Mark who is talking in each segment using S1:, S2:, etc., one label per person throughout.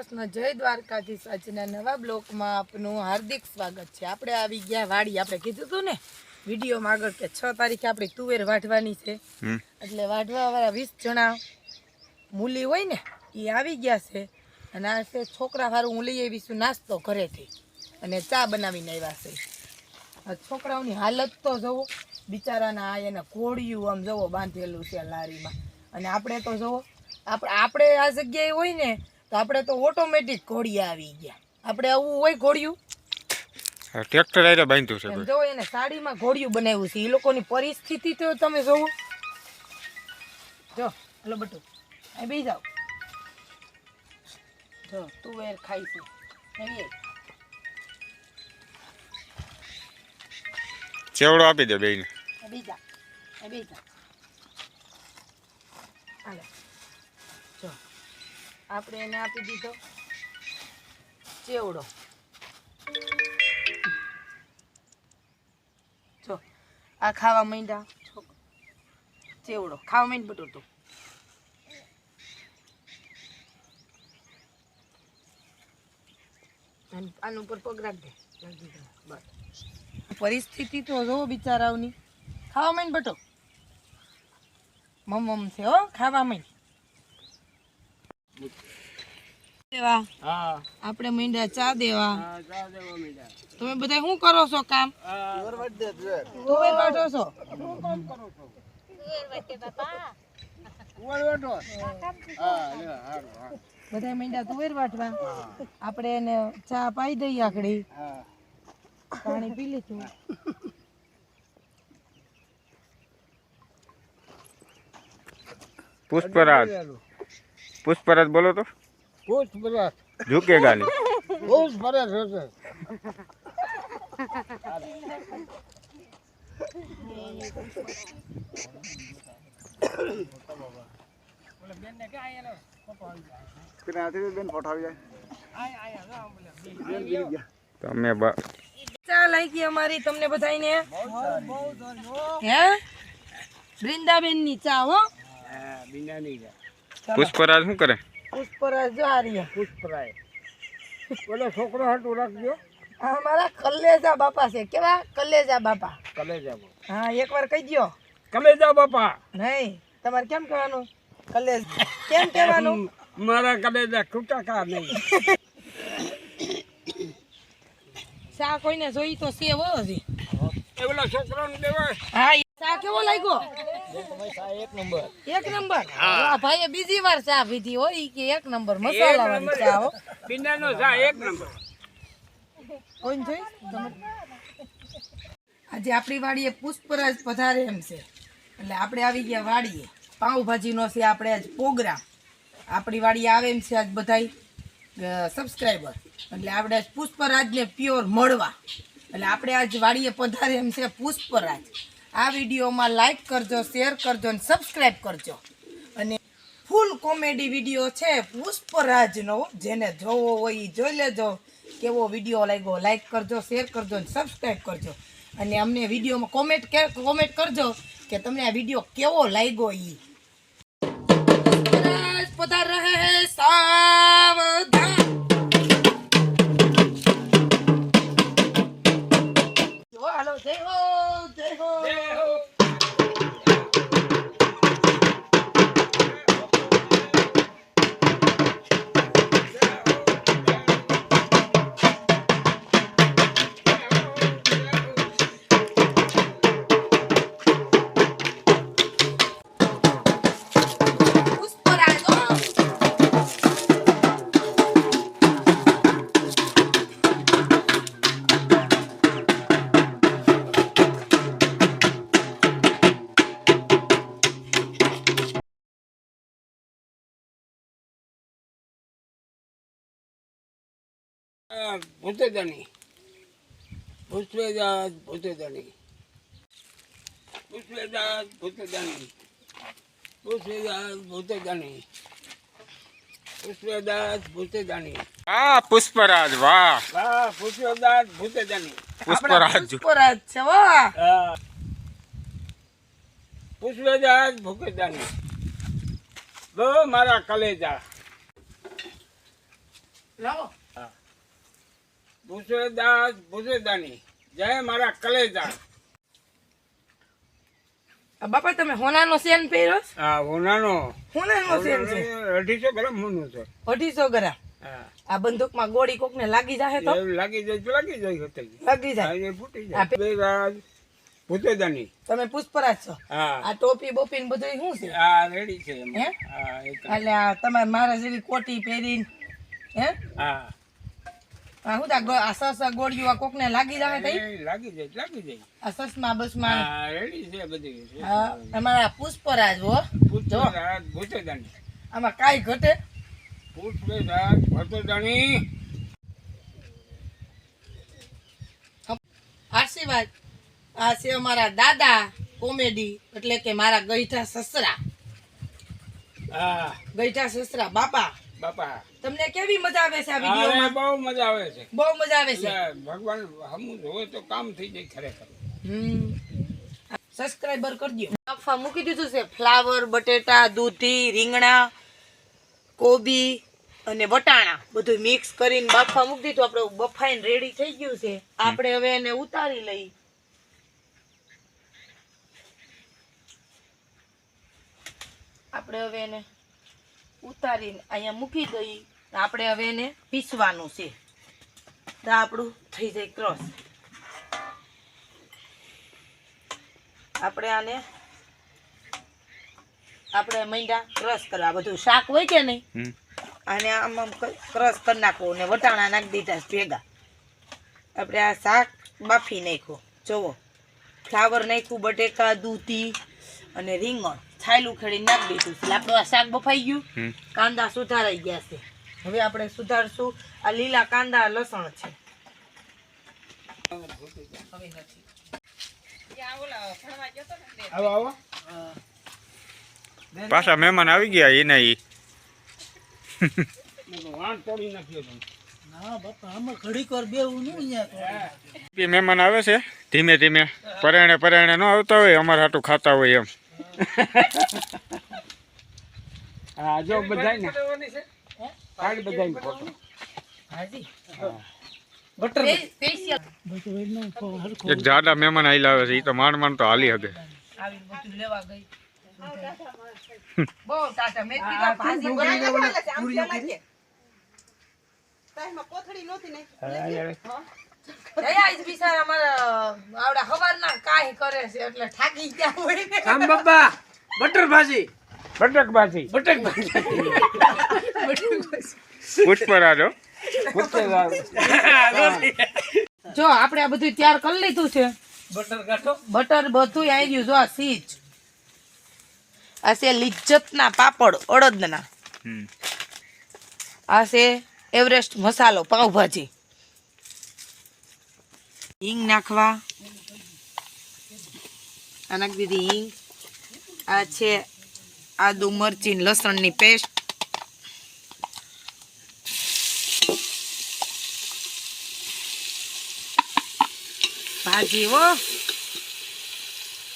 S1: કૃષ્ણ જય દ્વારકાધીશ આજના નવા બ્લોકમાં આપનું હાર્દિક સ્વાગત છે. આપણે આવી ગયા વાડી આપણે કીધું હતું ને વિડીયોમાં આગળ કે છ તારીખે આપણી તુવેર વાઢવાની છે. એટલે વાઢવાવાળા વીસ જણા મૂલી હોય ને એ આવી ગયા છે. અને આ છે છોકરા વાળું હું લઈ આવીશું નાસ્તો ઘરેથી. અને ચા બનાવીને આવ્યા છે. છોકરાઓની હાલત તો જુઓ બિચારાના આ એને ઘોડિયું આમ જવો બાંધેલું છે લારીમાં. અને આપણે તો જુઓ આપણે આપણે આ જગ્યાએ હોય ને તો આપણે તો ઓટોમેટિક ઘોડિયા આવી ગયા. આપણે આવું હોય ઘોડિયું?
S2: ટ્રેક્ટર આરે બાંધ્યું છે
S1: જો એને સાડીમાં ઘોડિયું બનાવ્યું છે. એ લોકોની પરિસ્થિતિ તો તમે જોવો. જો હલો બટુ. અહીં બેસી જાઓ. જો તુવેર ખાઈ છે.
S2: ચેવડો આપી દે
S1: બેન બીજા બીજા હાલે. આપણે એને આપી દીધો. ચેવડો. જો, આ ખાવા માંડ્યા. ચેવડો. ખાવા માંડ બટુર તું આન- ઉપર પગ રાખ પરિસ્થિતિ તો જો બિચારાઓની. ખાવા માંડ બટો. મમ મમ છે હો, ખાવા માંડ. દેવા.
S3: હા.
S1: આપણે માંડ્યા ચા દેવા.
S3: હા જા દેવા મીડા.
S1: તમે બધા શું કરો છો કામ? તુવેર વાઢો છો?
S3: ઉવર બેઠો હા લે હારું હા.
S1: બધા મીંડા તુવેર વાટવા. આપણે એને ચા પાઈ દઈએ આખડી.
S3: હા.
S1: પાણી પી લીધું.
S2: પુષ્પરાજ. પુષ્પરાજ બોલો તો.
S3: પુષ્પરાજ
S2: ઝુકેગા નહીં
S3: પૂછ હશે.
S2: તમે બ-
S1: ચા લાગી અમારી તમને બધાને હે? વૃંદાબેનની ચા હો.
S3: હા બીના નહીં જા
S2: પુષ્પરાજ શું કરે?
S1: પુષ્પરાજ જો આ રહ્યા.
S3: પુષ્પરાય બોલો છોકરો હાટું રાખજો.
S1: આ મારા કલેજા બાપા છે. કેવા? કલેજા બાપા.
S3: કલેજા
S1: હા એકવાર કહી દ્યો.
S3: કલેજા બાપા.
S1: નહીં તમારે કેમ કહેવાનું? કલેજ. કેમ કહેવાનું?
S3: મારા કલેજા ખૂટા કા નહીં.
S1: સા કોઈને જોઈ તો સેવો હજી.
S3: એ ઓલા છોકરાને દેવાય.
S1: હા ચા કેવો લાગ્યો?
S3: એક નંબર.
S1: એક નંબર આ ભાઈએ બીજી વાર ચા પીધી હોય કે એક નંબર મસાલા ચા હો.
S3: બીનાનો જા એક નંબર.
S1: કોઈને જોઈ? તમે? આજે આપણી વાડીએ પુષ્પરાજ પધારે એમ છે. એટલે આપણે આવી ગયા વાડીએ. પાઉંભાજીનો છે આપણે આજ પ્રોગ્રામ. આપણી વાડીએ આવે એમ છે આજ બધાય સબસ્ક્રાઈબર એટલે આપણે આજ પુષ્પરાજને પ્યોર મળવા. એટલે આપણે આજ વાડીએ પધારે એમ છે પુષ્પરાજ. આ વિડીયોમાં લાઇક કરજો શેર કરજો અને સબસ્ક્રાઈબ કરજો. અને ફૂલ કોમેડી વીડિયો છે પુષ્પરાજનો જેને જોવો હોય એ જોઈ લેજો. કેવો વીડિયો લાગ્યો લાઇક કરજો શેર કરજો અને સબસ્ક્રાઈબ કરજો. અને અમને વિડીયોમાં કોમેન્ટ કોમેન્ટ કરજો કે તમને આ વીડિયો કેવો લાગ્યો એ પધાર રહે હે
S3: ભૂતેદાની પુષ્પેદાસ ભૂતેદાની પુષ્પેદાસ ભૂતેદાની પુષ્પેદાસ ભૂતેદાની પુષ્પેદાસ ભૂતેદાની
S2: હા પુષ્પરાજ વાહ
S3: વાહ પુષ્પેદાસ ભૂતેદાની
S2: પુષ્પરાજ
S1: આપણા પુષ્પરાજ છે હો
S3: હા પુષ્પેદાસ ભૂતેદાની બહુ મારા કલેજા
S1: લાવો
S3: ભૂસેદાસ ભૂસેદાની જય મારા કલેજા.
S1: બાપા તમે હોનાનો સેન પહેર્યો છે?
S3: આ હોનાનો.
S1: હોનાનો સેન છે.
S3: અઢીસો ગ્રામ હોનું છે.
S1: અઢીસો ગ્રામ? આ બંદૂકમાં ગોળી કોકને લાગી જાય તો?
S3: લાગી જાય તો લાગી જાય હોતે.
S1: લાગી જાય.
S3: હા, ફૂટી જાય. ભૂસેદાની
S1: તમે પુષ્પરાજ છો.
S3: હા.
S1: આ ટોપી બોપી ને બધું શું છે?
S3: આ રેડી છે.
S1: હે?
S3: હા
S1: એટલે તમારે મારા જેવી કોટી પહેરીને હે?
S3: હા.
S1: આ તા ગો- આ સસ ગોળીઓ કોકને લાગી જાય તઈ?
S3: લાગી જાય લાગી જાય.
S1: આ સસમાં બસમાં.
S3: હા રેડી છે બધી
S1: હા અમારા પુષ્પરાજ હો.
S3: ભૂસેદાસ ભૂસેદાની
S1: આમાં કાંઈ ઘટે?
S3: ભૂસેદાસ ભૂસેદાની
S1: આશીર્વાદ. આ છે અમારા દાદા કોમેડી એટલે કે મારા ગઈઠા સસરા.
S3: હા.
S1: ગઈઠા સસરા બાપા.
S3: બાપા.
S1: તમને કેવી મજા આવે છે આ વિડિયોમાં?
S3: બહુ મજા આવે છે.
S1: બહુ મજા આવે છે.
S3: ભગવાન હમું જોવે તો કામ થઈ જાય ખરેખર.
S1: સબસ્ક્રાઇબર કરજો. બાફા મૂકી દીધું છે. ફ્લાવર બટેટા દૂધી રીંગણા કોબી અને વટાણા. બધું મિક્સ કરીને બાફા મૂકી દીધું. આપણે બફાઈને રેડી થઈ ગયું છે. આપણે હવે એને ઉતારી લઈ. આપણે હવે એને ઉતારીને અહીંયા મૂકી દઈ આપણે હવે એને પીસવાનું છે. તો આપણું થઈ જાય ક્રોસ. આપણે આને આપણે મૈંડા ક્રશ કરવા. બધું શાક હોય કે નહીં? અને આમ આમ ક્રશ કરી નાખવું ને વટાણા નાખી દીધા ભેગા. આપણે આ શાક બાફી નાખ્યું. જુઓ. ફ્લાવર નાખ્યું બટેકા દૂધી અને રીંગણ. છાયલું ખેડી નાખ દીધું છે. એટલે આપણું આ શાક બફાઈ ગયું. કાંદા સુધારાઈ ગયા છે. હવે આપણે સુધારશું. આ લીલા કાંદા લસણ છે. હવે નથી
S3: આવો. આવો
S2: પાછા મહેમાન આવી ગયા એને ઈ. મહેમાન આવે છે. ધીમે ધીમે પરાયણે પરાયણે ન આવતા હોય અમારે હાટું ખાતા હોય એમ.
S3: હા જો બધાય ને. કાઢ બધાય ફોટો.
S1: હાજી.
S3: Butter
S1: special.
S2: એક જાડા મહેમાન આઈ લાવે છે એ તો માંડ માંડ તો હાલી હગે
S1: આવી બધું લેવા ગઈ. બહુ ટાટા. મેં કીધા ભાજી બનાવી ખાલે છે, આમ પેલા કે. જયા આજ બિચારા મારા આવડા ખબરના કાંઈ કરે છે એટલે થાકી ગયા હોય ને.
S3: રામ બાપા બટર ભાજી. બટક ભાજી. બટક ભાજી.
S2: પુષ્પરાજ હો.
S1: જો આપણે આ બધું તૈયાર કરી લીધું છે.
S3: બટર કાઢો.
S1: બટર બધું આવી ગયું જો આ સીજ. આ છે લિજ્જતના પાપડ અડદના.
S2: ના
S1: આ છે એવરેસ્ટ મસાલો પાવભાજી હિંગ નાખવા. આ નાખી દીધી હિંગ આ છે આદુ મરચી લસણની પેસ્ટ. ભાજી હો.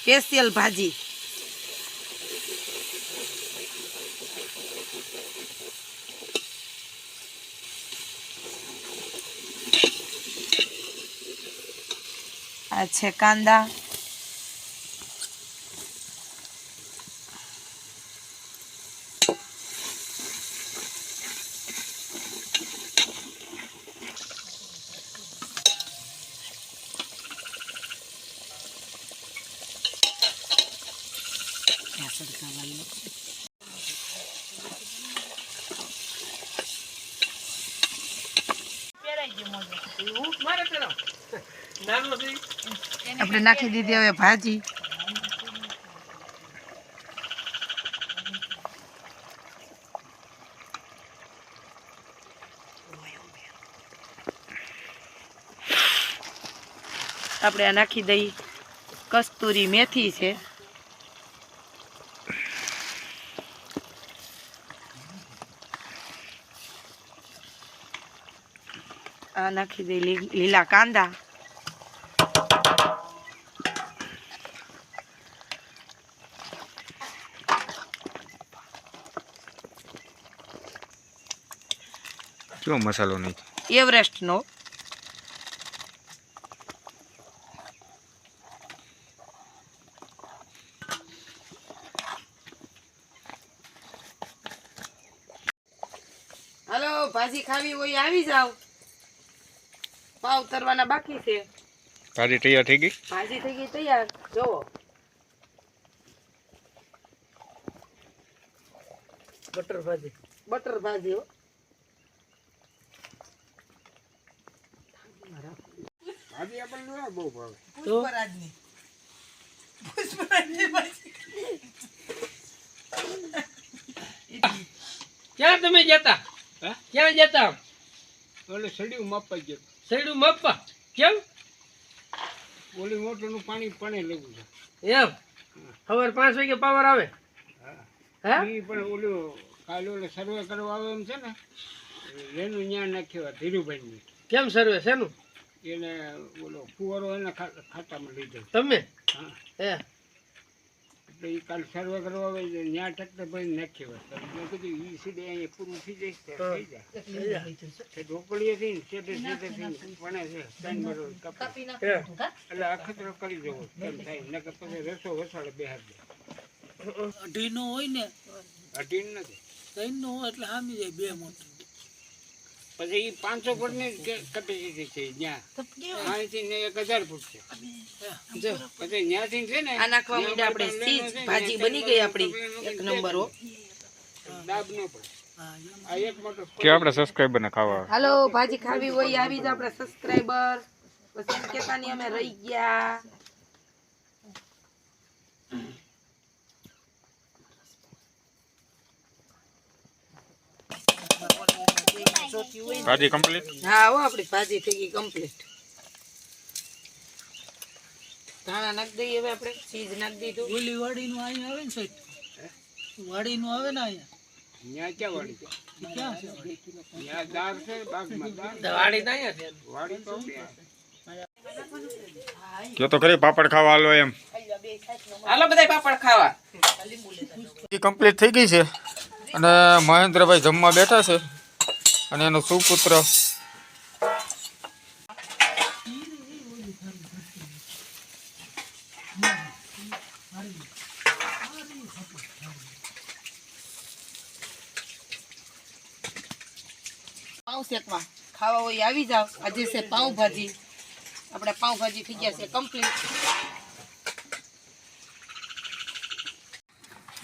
S1: સ્પેશિયલ ભાજી. આ છે કાંદા આપણે નાખી દીધી હવે ભાજી. આપણે આ નાખી દઈ કસ્તુરી મેથી છે. આ નાખી દઈ લી- લીલા કાંદા.
S2: કેવો મસાલો નહીં
S1: એવરેસ્ટનો. હાલો ભાજી ખાવી હોય આવી જાવ પાવ તરવાના બાકી છે.
S2: ભાજી તૈયાર થઈ ગઈ?
S1: ભાજી થઈ ગઈ તૈયાર. જોવો બટર ભાજી. બટર ભાજી હો.
S3: ભાજી આપણને ના બહુ ભાવે.
S1: પુષ્પરાજની. પુષ્પરાજની ભાજી
S4: ક્યાં તમે જતા?
S3: હે?
S4: ક્યાં જતા?
S3: ઓલે સડ્યું માપવા ગયો.
S4: સડ્યું માપવા? કેમ?
S3: ઓલી મોટરનું પાણી પાણી લેવું છે.
S4: એમ? ખબર પાંચ વાગે પાવર આવે? હા.
S3: પણ ઓલું કાલે ઓલે સર્વે કરવા આવે એમ છે ને એનું ન્યા નાખ્યો ધીરુભાઈ
S4: કેમ સર્વે? શેનું?
S3: એને ઓલો ફુવારો એના ખાતામાં લઈ જાય
S4: તમે?
S3: હા. એટલે એ કાલ સર્વે કરવા આવે છે ન્યા ટ્રેક્ટર ભાઈ નાખ્યો હોય. તો મેં કીધું એ સીધે અહીંયા પૂરું થઈ જાય તો થઈ જાય. ઢોકળીએ ઢોકળીએથી ને સીધે સીધે થઈને પણ છે ત્રણ મરો એટલે અખતરો કરી દેવો તેમ થાય? નકર પછી રસો વસાડે બેહાર દે
S5: અઢીનો હોય ને?
S3: અઢીન નથી.
S5: ત્રણનો હોય એટલે સામી જાય બે મોટર
S3: પછી એ પાંચસો ફૂટની કેપેસિટી છે જ્યાં થી ને એક હજાર ફૂટ છે.
S1: જો
S3: પછી ત્યાંથી છે ને.
S1: આ નાખવા માંડે આપણે સીજ. ભાજી બની ગઈ આપણી. એક નંબર. હો
S3: દાબ નો પડે.
S2: કે આપણે સબસ્ક્રાઈબરને ખાવા?
S1: હાલો ભાજી ખાવી હોય આવી જ આપણે સબસ્ક્રાઇબર પછી કહેતા અમે રહી ગયા.
S2: ભાજી કમ્પ્લીટ
S1: હા હો આપણી ભાજી થઈ ગઈ કમ્પ્લીટ ધાણા નાખી દઈએ હવે આપણે ચીજ નાખી દીધું.
S5: ઓલી વાડીનું અહીંયા આવે ને સાહેબ? વાડીનું આવે ને અહીંયા?
S3: ક્યાં વાડી
S5: ક્યાં છે વાડી?
S3: દાર છે બાગમાં દાર
S4: વાડી ના અહીંયા છે.
S3: વાડી તો ત્યાં.
S2: તો ખરી પાપડ ખાવા હાલો એમ.
S1: હાલો બધા પાપડ ખાવા.
S2: કમ્પ્લીટ થઈ ગઈ છે. અને મહેન્દ્રભાઈ જમવા બેઠા છે. અને એનો સુપુત્ર.
S1: પાઉં શેકવા. ખાવા હોય આવી જાવ આજે છે પાઉંભાજી. આપણે પાઉં થઈ ગયા છે કમ્પ્લીટ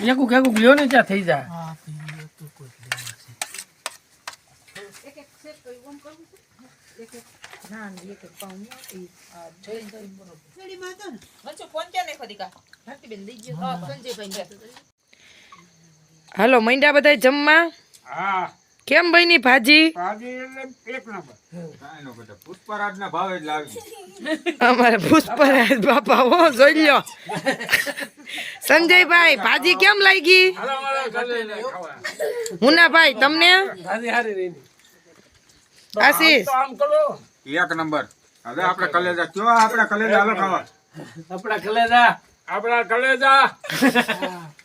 S4: એકું કેકું લ્યો ને ત્યાં થઈ જાય
S5: હા તો ઈ તો કોઈ લેવા છે
S1: હાલો મંડા બધા જમવા?
S3: હા.
S1: કેમ બની ભાજી?
S3: ભાજી એટલે એક નંબર.
S2: પુષ્પરાજના ભાવે જ લાવી
S1: અમારે પુષ્પરાજ બાપા હો જોઈ લ્યો. સંજયભાઈ ભાજી કેમ લાગી? મુન્નાભાઈ તમને?
S4: ભાજી હારી રહી.
S1: આશીષ.
S4: આમ કરો.
S2: એક નંબર. હવે આપણે કલેજા કયો? આપણે કલેજા હાલો ખાવા.
S4: આપણા કલેજા.
S3: આપણા કલેજા.